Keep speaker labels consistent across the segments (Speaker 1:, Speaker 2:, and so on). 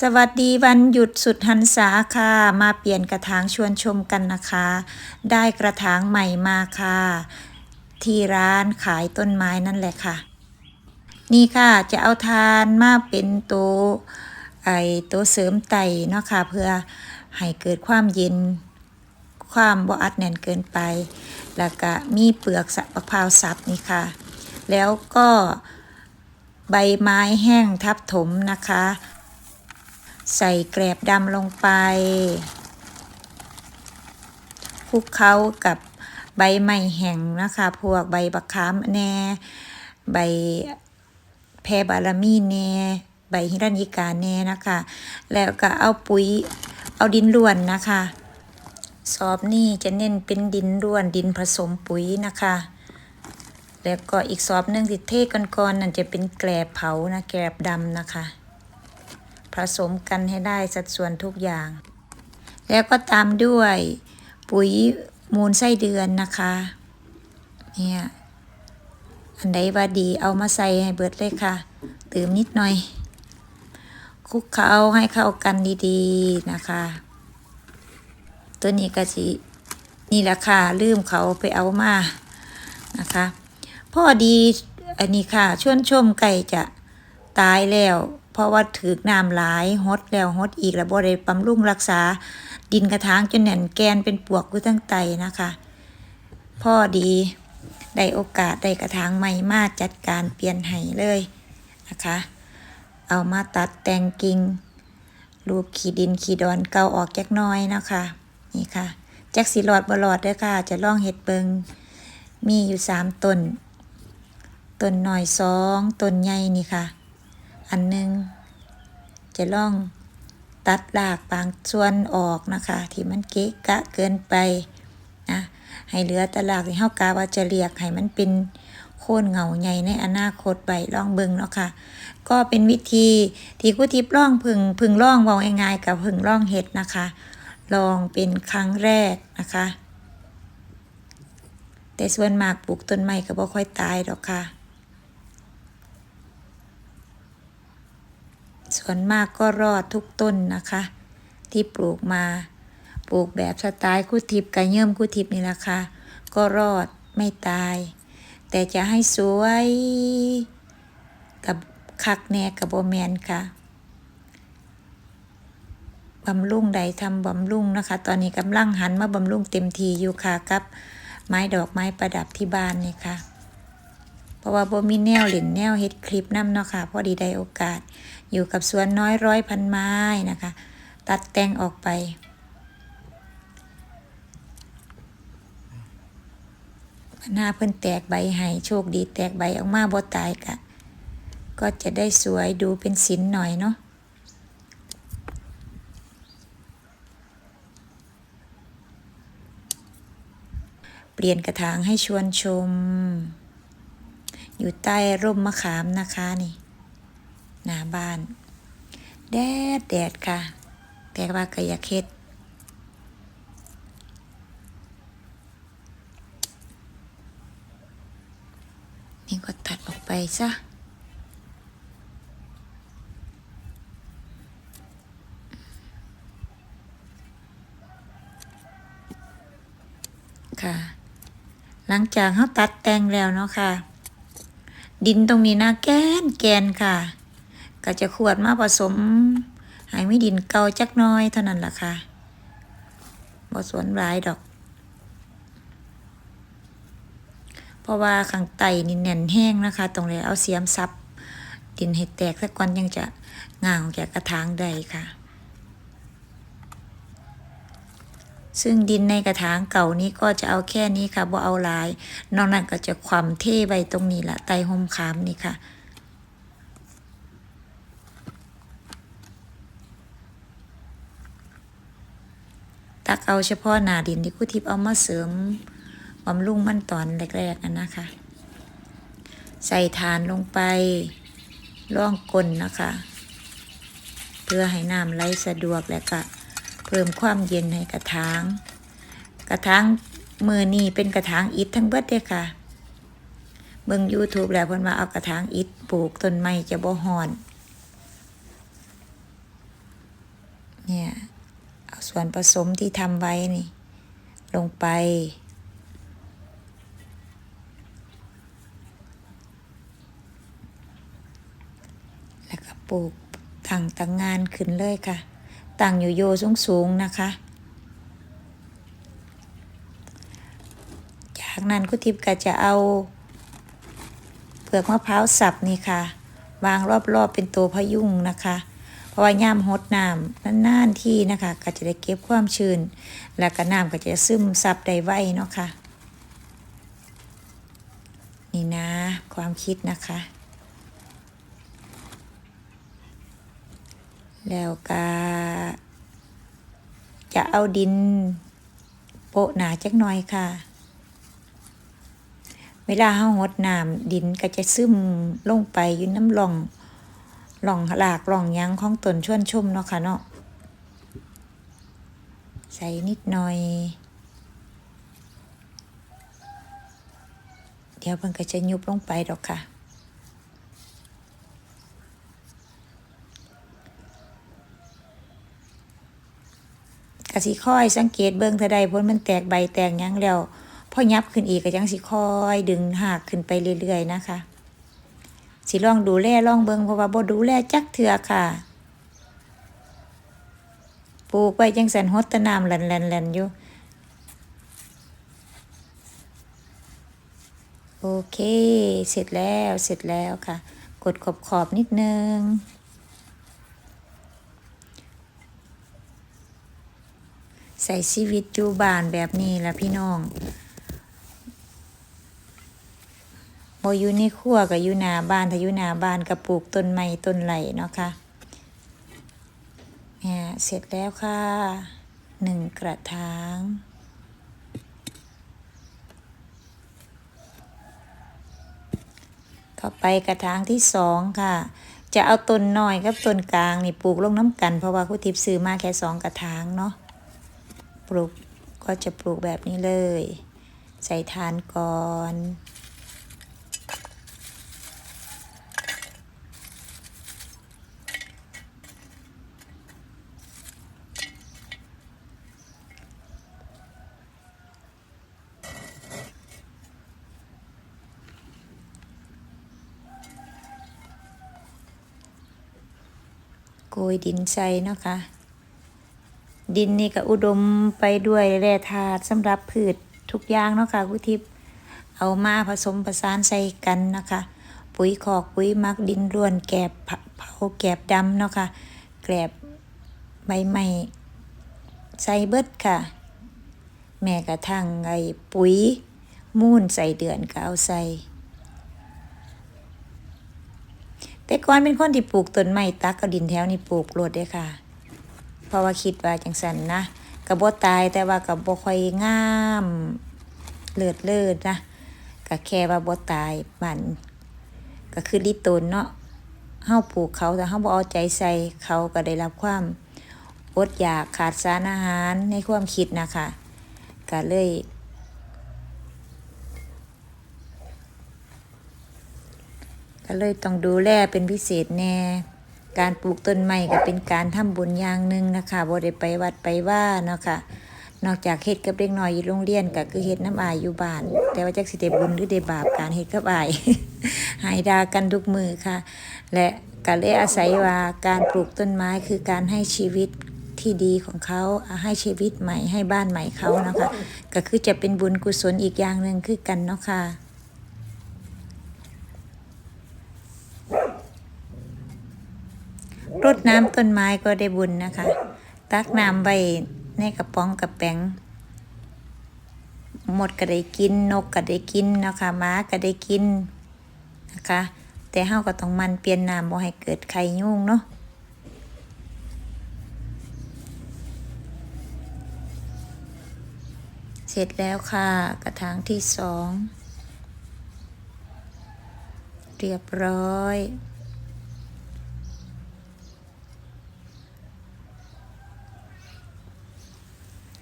Speaker 1: สวัสดีวันหยุดสุดหันษาค่ะ มาเปลี่ยนกระถางชวนชมกันนะคะ ได้กระถางใหม่มาค่ะ ที่ร้านขายต้นไม้นั่นแหละค่ะ นี่ค่ะจะเอาทานมาเป็นตัวไอตัวเสริมไตเนาะค่ะ เพื่อให้เกิดความเย็น ความบ่อัดแน่นเกินไป แล้วก็มีเปลือกสะพร้าวสับนี่ค่ะ แล้วก็ใบไม้แห้งทับถมนะคะ ใส่แกลบดำลงไปคลุกเคล้ากับใบไม้แห้งนะคะ พวกใบบักขามแน่ใบแพรบารมีแน่ใบฮิรัญญิกาแน่นะคะ แล้วก็เอาปุ๋ยเอาดินล้วนนะคะสอบนี่จะเน้นเป็นดินร่วนดินผสมปุ๋ยนะคะ แล้วก็อีกสอบหนึ่งที่เทก่อนๆนั่นจะเป็นแกลบเผานะแกลบดำนะคะ ผสมกันให้ได้สัดส่วนทุกอย่าง แล้วก็ตามด้วยปุ๋ยมูลไส้เดือนนะคะ เนี่ยอันใดว่าดีเอามาใส่ให้เบิดเลยค่ะเติมนิดหน่อย คลุกเคล้าให้เข้ากันดีๆนะคะ ตัวนี้ก็สินี่แหละค่ะลืมเขาไปเอามานะคะพ่อดีอันนี้ค่ะชวนชมไก่จะตายแล้ว เพราะว่าถือน้ำหลายฮดแล้วฮดอีกแล้วบ่ได้บำรุงรักษา ดินกระถางจนแน่นแกนเป็นปวกอยู่ทั้งไตนะคะ พ่อดีได้โอกาสได้กระถางใหม่มาจัดการเปลี่ยนให้เลยนะคะ เอามาตัดแต่งกิ่งรูปขีดินขีดอนเก่าออกจักน้อยนะคะนี่ค่ะจักสีหลอดบหลอดด้วยค่ะ จะล่องเห็ดเบิงมีอยู่สามต้นต้นหน่อยสองต้นใหญ่นี่ค่ะ อันหนึง จะล่องตัดรากบางส่วนออกนะคะ ที่มันเกะกะเกินไปนะให้เหลือแตลากที่เฮากาว่าจะเรียกให้มันเป็นโค่นเหงาใหญ่ในอนาคตไปล่องเบิงเนาะค่ะก็เป็นวิธีที่กุทิพย์ล่องพึงพึงล่องวางง่ายๆกับพึงล่องเห็ดนะคะ ลองเป็นครั้งแรกนะคะ แต่ส่วนมากปลูกต้นไม้ก็บ่ค่อยตายดอกค่ะ ส่วนมากก็รอดทุกต้นนะคะ ที่ปลูกมา ปลูกแบบสไตล์คุทิพย์กระเยิ่มคุทิพย์นี่แหละค่ะ ก็รอดไม่ตาย แต่จะให้สวยกับคักแน่กับโบแมนค่ะบำรุงใดทำบำรุงนะคะ ตอนนี้กำลังหันมาบำรุงเต็มทีอยู่ค่ะกับ ไม้ดอกไม้ประดับที่บ้านนี่ค่ะ ราะว่าบ่มีแนวเหล่นแนวเฮ็ดคลิปนำเนาะค่ะ พอดีได้โอกาส อยู่กับสวนน้อยร้อยพันไม้นะคะ ตัดแต่งออกไป หน้าเพิ่นแตกใบให้โชคดีแตกใบออกมาบ่ตายกะ ก็จะได้สวยดูเป็นศิลป์หน่อยเนาะเปลี่ยนกระถางให้ชวนชม อยู่ใต้ร่มมะขามนะคะนี่ หน้าบ้าน แดดแดดค่ะ แต่ว่ากอยากเฮ็ดนี่ก็ตัดออกไปซะค่ะ หลังจากเขาตัดแต่งแล้วเนาะค่ะ ดินตรงนี้นะแกนแกนค่ะ ก็จะขวดมาผสมให้มีดินเก่าจักน้อยเท่านั้นล่ะค่ะบ่สวนหลายดอก เพราะว่าข้างใต้นี่แน่นแห้งนะคะ ตรงเลยเอาเสียมซับ ดินให้แตกสักก่อนยังจะง่างออกจากกระถางได้ค่ะ ซึ่งดินในกระถางเก่านี้ก็จะเอาแค่นี้ค่ะบ่เอาหลาย นอกนั้นก็จะความเทไว้ตรงนี้ละไตหมขามนี่ค่ะตักเอาเฉพาะหนาดินที่กุทิพย์เอามาเสริมบำรุงมันตอนแรกๆนั่นนะคะ ใส่ฐานลงไปร่องก้นนะคะ เพื่อให้น้ำไหลสะดวกและก็ เพิ่มความเย็นให้กระถาง กระถางมือนี่เป็นกระถางอิฐทั้งเบิดเลยค่ะ เบิ่ง YouTube แล้วเพิ่นว่าเอากระถางอิฐปลูกต้นไม้จะบ่ฮอน เนี่ย เอาส่วนผสมที่ทำไว้นี่ ลงไปแล้วก็ปลูกตั้งตั้งงานขึ้นเลยค่ะ ตั้งอยู่โยสูงสูงๆนะคะ จากนั้นคุทิพย์ก็จะเอา เปลือกมะพร้าวสับนี่ค่ะ วางรอบๆเป็นตัวพยุงนะคะ เพราะว่าย่ามหดน้ำนานๆที่นะคะ ก็จะได้เก็บความชื้น แล้วก็น้ำก็จะซึมซับได้ไวเนาะค่ะ นี่นะความคิดนะคะ แล้วก็จะเอาดิน โปะหนาจักหน่อยค่ะ เวลาเฮาหดน้ำดินก็จะซึมลงไปอยู่น้ำหล่องหล่องหลากหล่องยังของตนชวนชุ่มเนาะค่ะเนาะใส่นิดหน่อย เดี๋ยวมันก็จะยุบลงไปดอกค่ะ กสิค่อยสังเกตเบิ่งถ้าใดพ้นมันแตกใบแตกยังแล้วพอยับขึ้นอีกก็จังสิค่อยดึงหากขึ้นไปเรื่อยๆนะคะ สิลองดูแลลองเบิ่งเพราะว่าบ่ดูแลจักเถื่อค่ะ ปลูกไว้จังสันฮดตะน้ำแล่นๆๆอยู่โอเค เสร็จแล้ว เสร็จแล้วค่ะ กดขอบขอบนิดนึง ใส่ชีวิตอยู่บ้านแบบนี้ละพี่น้องโมอยู่ในครัวกับอยู่นาบ้านถ้าอยู่นาบ้านก็ปลูกต้นไม้ต้นไหลเนาะค่ะเนี่ยเสร็จแล้วค่ะหนึ่งกระถางต่อไปกระถางที่สองค่ะ จะเอาต้นน้อยกับต้นกลางนี่ปลูกลงน้ำกัน เพราะว่าคุณทิพย์ซื้อมาแค่สองกระถางเนาะ ปลูกก็จะปลูกแบบนี้เลย ใส่ทานก่อน โกยดินใส่นะคะ ดินนี่ก็อุดมไปด้วยแร่ธาตุสำหรับพืชทุกอย่างเนาะค่ะกุณทิพย์เอามาผสมผสานใส่กันนะคะ ปุ๋ยขอกปุ๋ยมักดินร่วนแกบเผาแกบดำเนาะค่ะแกบใบไม้ใส่เบิดค่ะ แม่กระทั่งไอ้ปุ๋ยมูนใส่เดือนก็เอาใส่แต่ก่อนเป็นคนที่ปลูกต้นไม้ตักกับดินแถวนี่ปลูกโลดเด้ค่ะ เพราะว่าคิดว่าจังสันนะกระบ่ตายแต่ว่ากับบ่ค่อยงามเลิศเลิศนะก็แค่ว่าบ่ตายมันก็คือลิตนเนาะเฮาปลูกเขาแต่เฮาบ่เอาใจใส่เขาก็ได้รับความอดอยากขาดสารอาหารในความคิดนะคะก็เลยก็เลยต้องดูแลเป็นพิเศษแน่ การปลูกต้นไม้ก็เป็นการทำบุญอย่างหนึ่งนะคะบ่ได้ไปวัดไปว่าเนาะค่ะนอกจากเฮ็ดกับเด็กน้อยอยู่โรงเรียนก็คือเฮ็ดน้ำอายอยู่บ้าน แต่ว่าจักสิได้บุญหรือได้บาปการเฮ็ดกับอาย หายดากันทุกมือค่ะ และก็เลยอาศัยว่าการปลูกต้นไม้คือการให้ชีวิตที่ดีของเขาให้ชีวิตใหม่ให้บ้านใหม่เขานะคะ ก็คือจะเป็นบุญกุศลอีกอย่างหนึ่งคือกันเนาะค่ะ รดน้ำต้นไม้ก็ได้บุญนะคะ ตักน้ำไว้ในกระป๋องกระแป้งหมดก็ได้กินนกก็ได้กินนะคะม้าก็ได้กินนะคะ แต่เฮาก็ต้องมันเปลี่ยนน้ำบ่ให้เกิดไข่ยุ่งเนาะเสร็จแล้วค่ะกระถางที่สองเรียบร้อย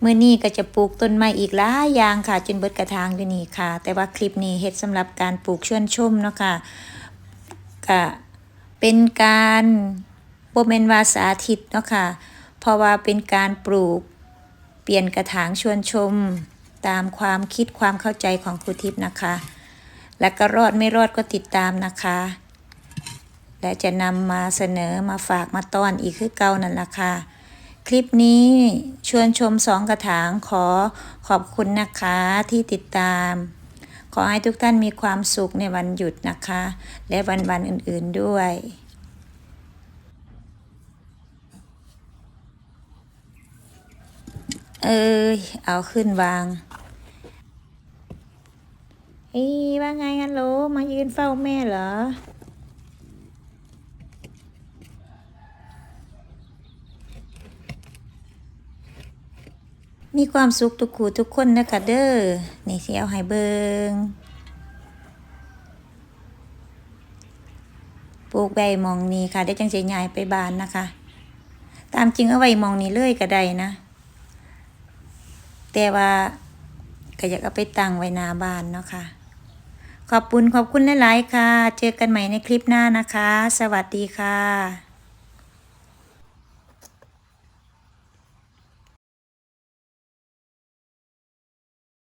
Speaker 1: เมื่อนี้ก็จะปลูกต้นไม้อีกหลายอย่างค่ะ จนเบิดกระถางอยู่นี่ค่ะ แต่ว่าคลิปนี้เฮ็ดสำหรับการปลูกชวนชมเนาะค่ะก็เป็นการโบเมนวาสาธิตเนาะค่ะ เพราะว่าเป็นการปลูกเปลี่ยนกระถางชวนชม ตามความคิดความเข้าใจของครูทิพย์นะคะ และก็รอดไม่รอดก็ติดตามนะคะ และจะนำมาเสนอมาฝากมาต้อนอีกคือเก่านั่นละค่ะ คลิปนี้ชวนชมสองกระถางขอขอบคุณนะคะที่ติดตาม ขอให้ทุกท่านมีความสุขในวันหยุดนะคะ และวันวันอื่นๆด้วยเอ้ยเอาขึ้นวางเอ้ยว่าไงฮัลโลมายืนเฝ้าแม่เหรอ มีความสุขทุกคู่ทุกคนนะคะเด้อนี่สิเอาให้เบิงปลูกใบมองนี้ค่ะได้จังสิยายไปบานนะคะ ตามจริงเอาไว้มองนี้เลยก็ได้นะ แต่ว่าก็อยากเอาไปตั้งไว้นาบ้านเนาะค่ะขอบคุณขอบคุณหลาย ๆ ค่ะ เจอกันใหม่ในคลิปหน้านะคะ สวัสดีค่ะ